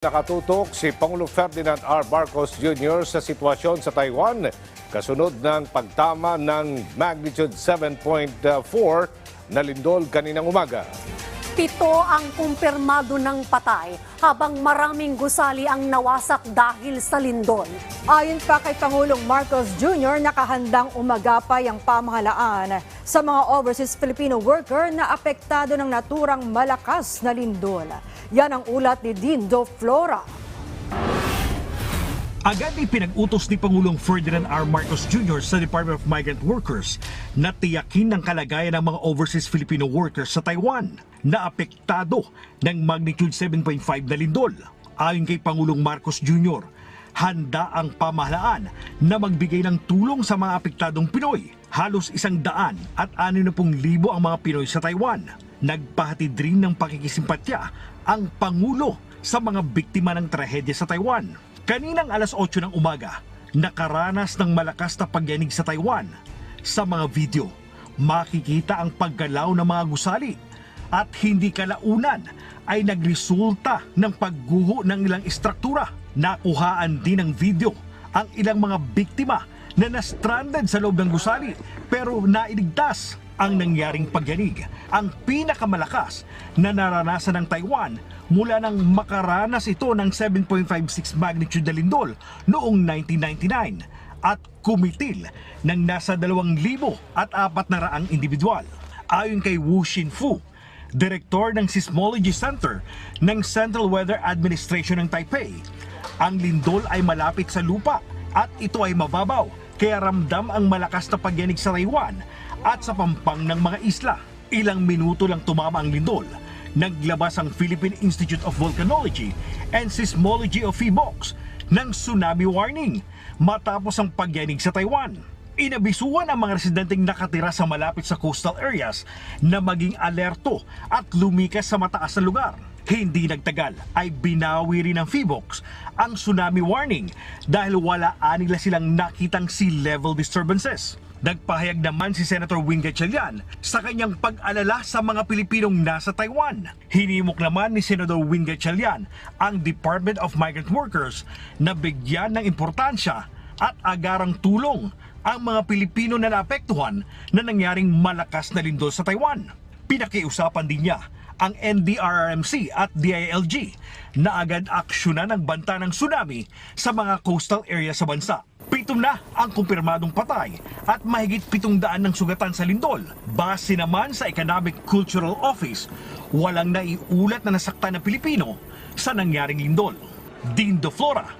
Nakatutok si Pangulo Ferdinand R. Marcos Jr. sa sitwasyon sa Taiwan kasunod ng pagtama ng magnitude 7.4 na lindol kaninang umaga. Pito ang kumpirmado ng patay habang maraming gusali ang nawasak dahil sa lindol. Ayon pa kay Pangulong Marcos Jr., nakahandang umagapay ang pamahalaan sa mga overseas Filipino worker na apektado ng naturang malakas na lindol. Yan ang ulat ni Dindo Flora. Agad ipinag-utos ni Pangulong Ferdinand R. Marcos Jr. sa Department of Migrant Workers na tiyakin ang kalagayan ng mga overseas Filipino workers sa Taiwan na apektado ng magnitude 7.5 na lindol. Ayon kay Pangulong Marcos Jr., handa ang pamahalaan na magbigay ng tulong sa mga apektadong Pinoy. Halos isang daan at anin na pong libo ang mga Pinoy sa Taiwan. Nagpahatid rin ng pakikisimpatya ang Pangulo sa mga biktima ng trahedya sa Taiwan. Kaninang alas 8 ng umaga, nakaranas ng malakas na pagyanig sa Taiwan. Sa mga video, makikita ang paggalaw ng mga gusali at hindi kalaunan ay nagresulta ng pagguho ng ilang istruktura. Nakuhaan din ng video ang ilang mga biktima na na-stranded sa loob ng gusali pero nailigtas ang nangyaring pagyanig. Ang pinakamalakas na naranasan ng Taiwan mula nang makaranas ito ng 7.56 magnitude na lindol noong 1999 at kumitil ng nasa 2,000 at 400 individual. Ayon kay Wu Xinfu, Direktor ng Seismology Center ng Central Weather Administration ng Taipei, ang lindol ay malapit sa lupa at ito ay mababaw kaya ramdam ang malakas na pagyanig sa Taiwan at sa pampang ng mga isla. Ilang minuto lang tumama ang lindol. Naglabas ang Philippine Institute of Volcanology and Seismology of PHIVOLCS ng tsunami warning matapos ang pagyanig sa Taiwan. Inabisuan ang mga residenteng nakatira sa malapit sa coastal areas na maging alerto at lumikas sa mataas na lugar. Hindi nagtagal ay binawi rin ng PHIVOLCS ang tsunami warning dahil wala nila silang nakitang sea level disturbances. Nagpahayag naman si Senator Wing Gatchalian sa kanyang pag-alala sa mga Pilipinong nasa Taiwan. Hinimok naman ni Senator Wing Gatchalian ang Department of Migrant Workers na bigyan ng importansya at agarang tulong ang mga Pilipino na naapektuhan na nangyaring malakas na lindol sa Taiwan. Pinakiusapan din niya ang NDRRMC at DILG na agad aksyonan ng banta ng tsunami sa mga coastal area sa bansa. Pito na ang kumpirmadong patay at mahigit pitong daan ng sugatan sa lindol. Base naman sa Economic Cultural Office, walang naiulat na nasaktan na Pilipino sa nangyaring lindol. Dean De Flora